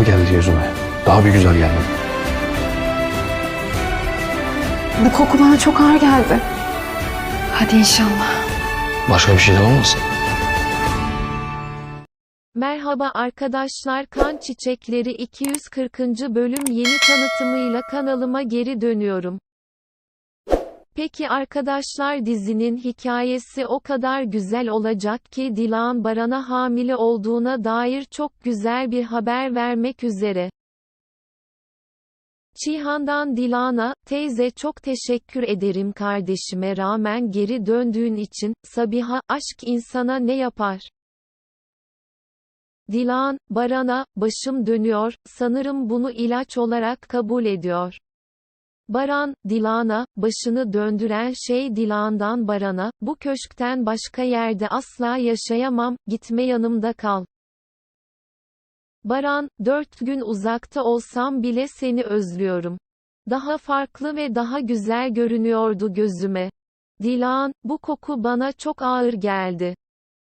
farklı geldi yüzüme. Daha bir güzel geldi. Bu koku bana çok ağır geldi. Hadi inşallah. Başka bir şey de olmasın? Merhaba arkadaşlar Kan Çiçekleri 240. bölüm yeni tanıtımıyla kanalıma geri dönüyorum. Peki arkadaşlar dizinin hikayesi o kadar güzel olacak ki Dilan Baran'a hamile olduğuna dair çok güzel bir haber vermek üzere. Çihan'dan Dilan'a, teyze çok teşekkür ederim kardeşime rağmen geri döndüğün için, Sabiha, aşk insana ne yapar? Dilan, Baran'a, başım dönüyor, sanırım bunu ilaç olarak kabul ediyor. Baran, Dilan'a, başını döndüren şey Dilan'dan Baran'a, bu köşkten başka yerde asla yaşayamam, gitme yanımda kal. Baran, dört gün uzakta olsam bile seni özlüyorum. Daha farklı ve daha güzel görünüyordu gözüme. Dilan, bu koku bana çok ağır geldi.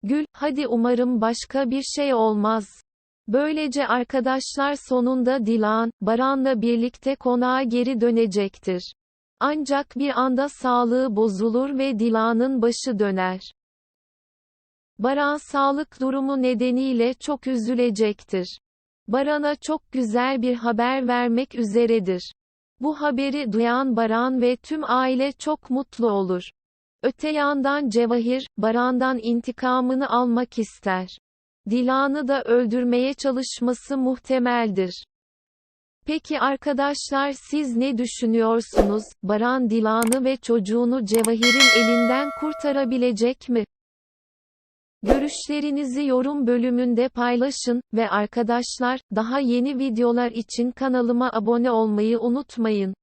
Gül, hadi umarım başka bir şey olmaz. Böylece arkadaşlar sonunda Dilan, Baran'la birlikte konağa geri dönecektir. Ancak bir anda sağlığı bozulur ve Dilan'ın başı döner. Baran sağlık durumu nedeniyle çok üzülecektir. Baran'a çok güzel bir haber vermek üzeredir. Bu haberi duyan Baran ve tüm aile çok mutlu olur. Öte yandan Cevahir, Baran'dan intikamını almak ister. Dilan'ı da öldürmeye çalışması muhtemeldir. Peki arkadaşlar siz ne düşünüyorsunuz? Baran Dilan'ı ve çocuğunu Cevahir'in elinden kurtarabilecek mi? Görüşlerinizi yorum bölümünde paylaşın ve arkadaşlar, daha yeni videolar için kanalıma abone olmayı unutmayın.